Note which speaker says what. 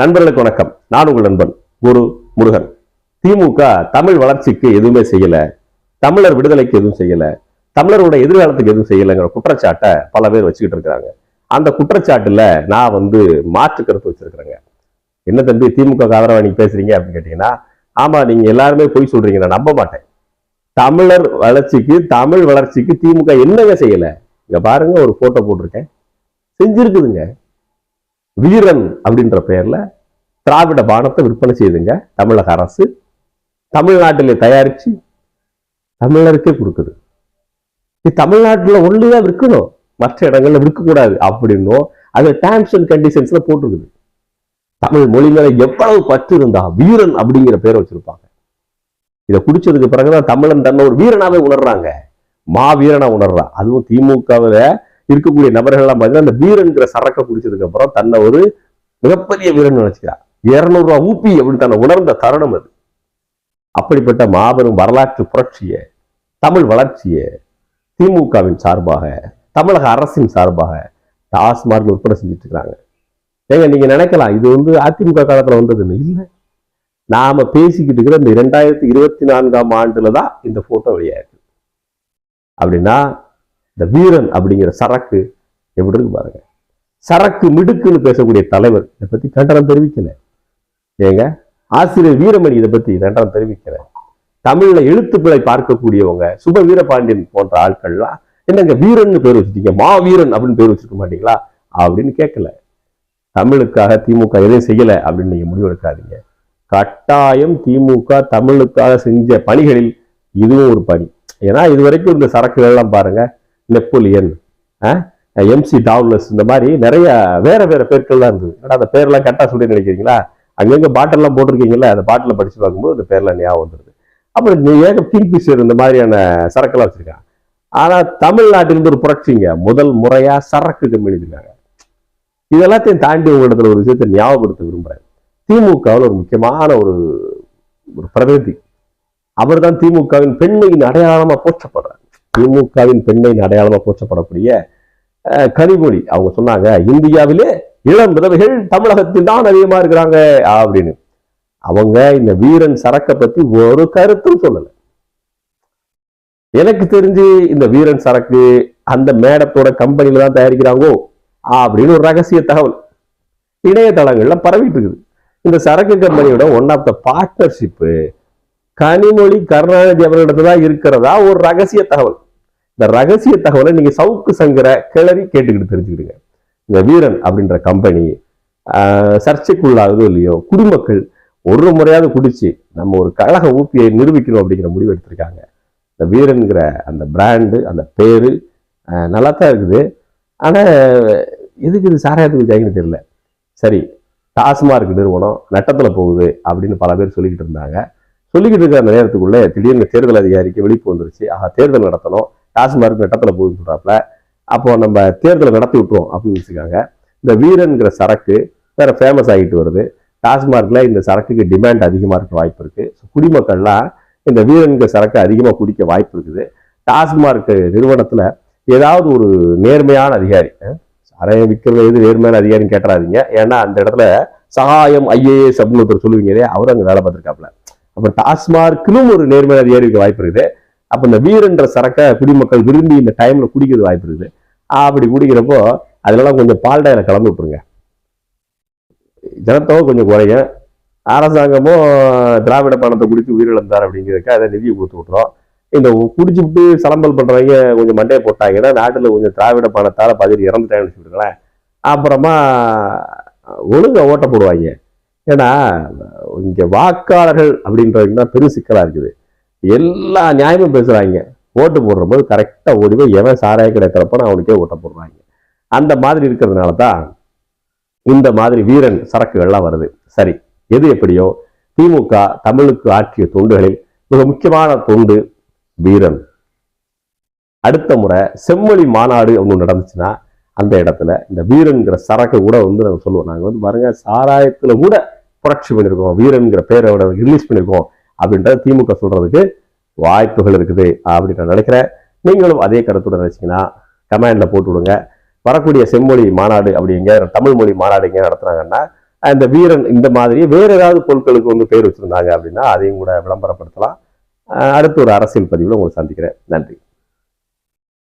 Speaker 1: நண்பர்களுக்கு வணக்கம். நான் உங்கள் நண்பன் குரு முருகன். திமுக தமிழ் வளர்ச்சிக்கு எதுவுமே செய்யல. தமிழர் விடுதலைக்கு எதுவும் செய்யல. தமிழரோட எதிர்காலத்துக்கு எதுவும் செய்யலைங்கிற குற்றச்சாட்டை பல பேர் வச்சுக்கிட்டு இருக்கிறாங்க. அந்த குற்றச்சாட்டுல நான் வந்து மாற்று கருத்து வச்சிருக்கிறேங்க. என்ன தம்பி திமுக ஆதரவா நீங்க பேசுறீங்க அப்படின்னு கேட்டீங்கன்னா ஆமா நீங்க எல்லாருமே பொய் சொல்றீங்க. நான் நம்ப மாட்டேன். தமிழர் வளர்ச்சிக்கு தமிழ் வளர்ச்சிக்கு திமுக என்னங்க செய்யல? இங்க பாருங்க ஒரு போட்டோ போட்டிருக்கேன். செஞ்சிருக்குதுங்க. வீரன் அப்படின்ற பெயர்ல திராவிட பானத்தை விற்பனை செய்துங்க தமிழக அரசு. தமிழ்நாட்டிலே தயாரிச்சு தமிழருக்கே கொடுக்குது. இது தமிழ்நாட்டுல ஒண்ணுதான் விற்கணும். மற்ற இடங்கள்ல விற்கக்கூடாது அப்படின்னும் அது டேர்ம்ஸ் அண்ட் கண்டிஷன்ஸ்ல போட்டிருக்குது. தமிழ் மொழி மேலே எவ்வளவு பற்று இருந்தா வீரன் அப்படிங்கிற பேரை வச்சிருப்பாங்க. இதை குடிச்சதுக்கு பிறகுதான் தமிழன் தன்னை ஒரு வீரனாவே உணர்றாங்க. மா வீரனா உணர்றான் அதுவும் திமுகவில் இருக்கக்கூடிய நபர்கள்லாம் பார்த்தீங்கன்னா அந்த வீரன்கிற சரக்கை குடிச்சதுக்கு அப்புறம் தன்னை ஒரு மிகப்பெரிய வீரன் நினைச்சுக்கிறான் இருநூறுவா ஊப்பி அப்படின்னு தன்னை உணர்ந்த தருணம் அது. அப்படிப்பட்ட மாபெரும் வரலாற்று புரட்சிய தமிழ் வளர்ச்சிய திமுகவின் சார்பாக தமிழக அரசின் சார்பாக டாஸ்மார்க் விற்பனை செஞ்சுட்டு இருக்கிறாங்க ஏங்க நீங்க நினைக்கலாம் இது வந்து அதிமுக காலத்துல வந்ததுன்னு இல்லை. நாம பேசிக்கிட்டு இருக்கிற இந்த இரண்டாயிரத்தி இருபத்தி நான்காம் ஆண்டுல தான் இந்த போட்டோ வெளியாயிருக்கு. அப்படின்னா இந்த வீரன் அப்படிங்கிற சரக்கு எப்படி இருக்கு பாருங்க. சரக்கு மிடுக்குன்னு பேசக்கூடிய தலைவர் இதை பத்தி கண்டனம் தெரிவிக்கல. ஏங்க? ஆசிரியர் வீரமணி இதை பத்தி கண்டனம் தெரிவிக்கல. தமிழ்ல எழுத்துப்பிழை பார்க்கக்கூடியவங்க சுப வீரபாண்டியன் போன்ற ஆட்கள்லாம் என்னங்க வீரன் பேர் வச்சிருக்கீங்க மா வீரன் அப்படின்னு பேர் வச்சிருக்க மாட்டீங்களா? அப்படின்னு கேட்கல. தமிழுக்காக திமுக எதையும் செய்யல அப்படின்னு நீங்க முடிவெடுக்காதீங்க. கட்டாயம் திமுக தமிழுக்காக செஞ்ச பணிகளில் இதுவும் ஒரு பணி. ஏன்னா இது வரைக்கும் இந்த சரக்குகள் எல்லாம் பாருங்க நெப்போலியன் எம்சி டாவ்லஸ் இந்த மாதிரி நிறைய வேற வேற பேர்கள் தான் இருந்தது. ஏன்னா அந்த பேர்லாம் கரெக்டாக சொல்லி நினைக்கிறீங்களா? அங்கங்க பாட்டில்லாம் போட்டிருக்கீங்களா அந்த பாட்டில் படிச்சு பார்க்கும்போது அந்த பேர்லாம் ஞாபகம் வந்துருது. அப்புறம் நீ ஏக கிங்பிஷர் இந்த மாதிரியான சரக்கெல்லாம் வச்சிருக்காங்க. ஆனா தமிழ்நாட்டிலிருந்து ஒரு புரட்சிங்க. முதல் முறையா சரக்கு கம்பெனி இருக்காங்க இது தாண்டி உங்களிடத்துல ஒரு விஷயத்தை ஞாபகப்படுத்த விரும்புறேன். திமுகவில் ஒரு முக்கியமான ஒரு ஒரு பிரதிநிதி. அவர் தான் திமுகவின் பெண்மையின் அடையாளமா போற்றப்படுறார். திமுகவின் பெண்ணின் அடையாளமா போற்றப்படக்கூடிய கனிமொழி. அவங்க சொன்னாங்க இந்தியாவிலே இளம் விதவைகள் தமிழகத்தில் தான் அதிகமா இருக்கிறாங்க அப்படின்னு. அவங்க இந்த வீரன் சரக்கை பத்தி ஒரு கருத்தும் சொல்லலை. எனக்கு தெரிஞ்சு இந்த வீரன் சரக்கு அந்த மேடத்தோட கம்பெனில தான் தயாரிக்கிறாங்கோ அப்படின்னு ஒரு ரகசிய தகவல். இணையதளங்கள்ல பரவிட்டு இருக்குது. இந்த சரக்கு கம்பெனியோட ஒன் ஆஃப் த பார்ட்னர்ஷிப்பு கனிமொழி கருணாநிதி அவர்களிடத்துல தான் இருக்கிறதா? ஒரு ரகசிய தகவல். இந்த ரகசிய தகவலை நீங்க சவுக்கு சங்கர கிளறி கேட்டுக்கிட்டு தெரிஞ்சுக்கிடுங்க. இந்த வீரன் அப்படின்ற கம்பெனி சர்ச்சைக்குள்ளாகுதோ இல்லையோ குடிமக்கள் ஒரு முறையாவது குடிச்சு நம்ம ஒரு கழக ஊப்பியை நிரூபிக்கணும் அப்படிங்கிற முடிவு எடுத்திருக்காங்க. இந்த வீரன்கிற அந்த பிராண்டு அந்த பேரு நல்லா தான் இருக்குது. ஆனால் எதுக்கு இது சாராயத்துக்கு ஜாயின்னு தெரியல. சரி டாஸ்மார்க் நிறுவனம் நட்டத்தில் போகுது அப்படின்னு பல பேர் சொல்லிக்கிட்டு இருந்தாங்க. சொல்லிக்கிட்டு இருக்கிற அந்த நேரத்துக்குள்ளே திடீர்னு தேர்தல் அதிகாரிக்கு விழிப்பு வந்துருச்சு. ஆஹா தேர்தல் நடத்தணும். டாஸ்மார்க் நட்டத்துல போகுதுன்னு சொல்கிறாப்புல அப்போ நம்ம தேர்தலை நடத்தி விட்டுருவோம் அப்படின்னு வச்சுக்காங்க. இந்த வீரன்கிற சரக்கு வேற ஃபேமஸ் ஆகிட்டு வருது. டாஸ்மார்க்கில் இந்த சரக்குக்கு டிமாண்ட் அதிகமாக இருக்க வாய்ப்பு இருக்குது ஸோ குடிமக்கள்லாம் இந்த வீரன்கிற சரக்கு அதிகமாக குடிக்க வாய்ப்பு இருக்குது. டாஸ்மார்க் நிறுவனத்தில் ஏதாவது ஒரு நேர்மையான அதிகாரி அஹ், விற்கிறது எது நேர்மையான அதிகாரின்னு கேட்டுறாதீங்க. ஏன்னா அந்த இடத்துல சகாயம் ஐஏஎஸ் அப்படின்னு ஒருத்தர் சொல்லுவீங்க இல்லையா? அவர் அங்கே வேலை பார்த்துருக்காப்புல. அப்ப டாஸ்மார்க்கிலும் ஒரு நேர்மையான அதிகாரி இருக்க வாய்ப்பு இருக்குது. அப்ப இந்த வீரன்ற சரக்கை குடிமக்கள் விரும்பி இந்த டைம்ல குடிக்கிறது வாய்ப்பு இருக்குது. அப்படி குடிக்கிறப்போ அதெல்லாம் கொஞ்சம் பால்டாயில கலந்து விட்டுருங்க. ஜனத்தொகை கொஞ்சம் குறையும் அரசாங்கமும் திராவிட பணத்தை குடித்து உயிரிழந்தார் அப்படிங்கிறதுக்கு அதை நிதியை கொடுத்து விட்டுரும் இந்த குடிச்சுட்டு சலம்பல் பண்றவங்க கொஞ்சம் மண்டையை போட்டாங்கன்னா நாட்டில் கொஞ்சம் திராவிட பணத்தால் பதிரி இறந்துட்டாங்கன்னு வச்சுக்கிட்டுங்களேன் அப்புறமா ஒழுங்காக ஓட்ட போடுவாங்க. ஏன்னா இங்க வாக்காளர்கள் அப்படின்றவங்க தான் பெரும் சிக்கலா இருக்குது. எல்லா நியாயமும் பேசுறாங்க. ஓட்டு போடுற போது கரெக்டா ஓடி போய் எவன் சாராய கிடைக்கிறப்ப அவனுக்கே ஓட்ட போடுறாங்க. அந்த மாதிரி இருக்கிறதுனால தான் இந்த மாதிரி வீரன் சரக்குகள்லாம் வருது. சரி எது எப்படியோ திமுக தமிழுக்கு ஆற்றிய தொண்டுகளில் மிக முக்கியமான தொண்டு வீரன். அடுத்த முறை செம்மொழி மாநாடு ஒன்று நடந்துச்சுன்னா அந்த இடத்துல இந்த வீரன்கிற சரக்கு கூட வந்து நாங்கள் சொல்லுவோம். நாங்கள் வந்து பாருங்க சாராயத்துல கூட புரட்சி பண்ணியிருக்கோம் வீரன்கிற பேரோட ரிலீஸ் பண்ணியிருக்கோம் அப்படின்றத திமுக சொல்றதுக்கு வாய்ப்புகள் இருக்குது அப்படின்னு நான் நினைக்கிறேன். நீங்களும் அதே கருத்துடன் நினைச்சிங்கன்னா கமெண்டில் போட்டு விடுங்க. வரக்கூடிய செம்மொழி மாநாடு அப்படிங்க தமிழ் மொழி மாநாடு எங்கே நடத்துனாங்கன்னா அந்த வீரன் இந்த மாதிரி வேறு ஏதாவது பொருட்களுக்கு வந்து பேர் வச்சிருந்தாங்க அப்படின்னா அதையும் கூட விளம்பரப்படுத்தலாம். அடுத்த ஒரு அரசியல் பதிவில் உங்களை சந்திக்கிறேன். நன்றி.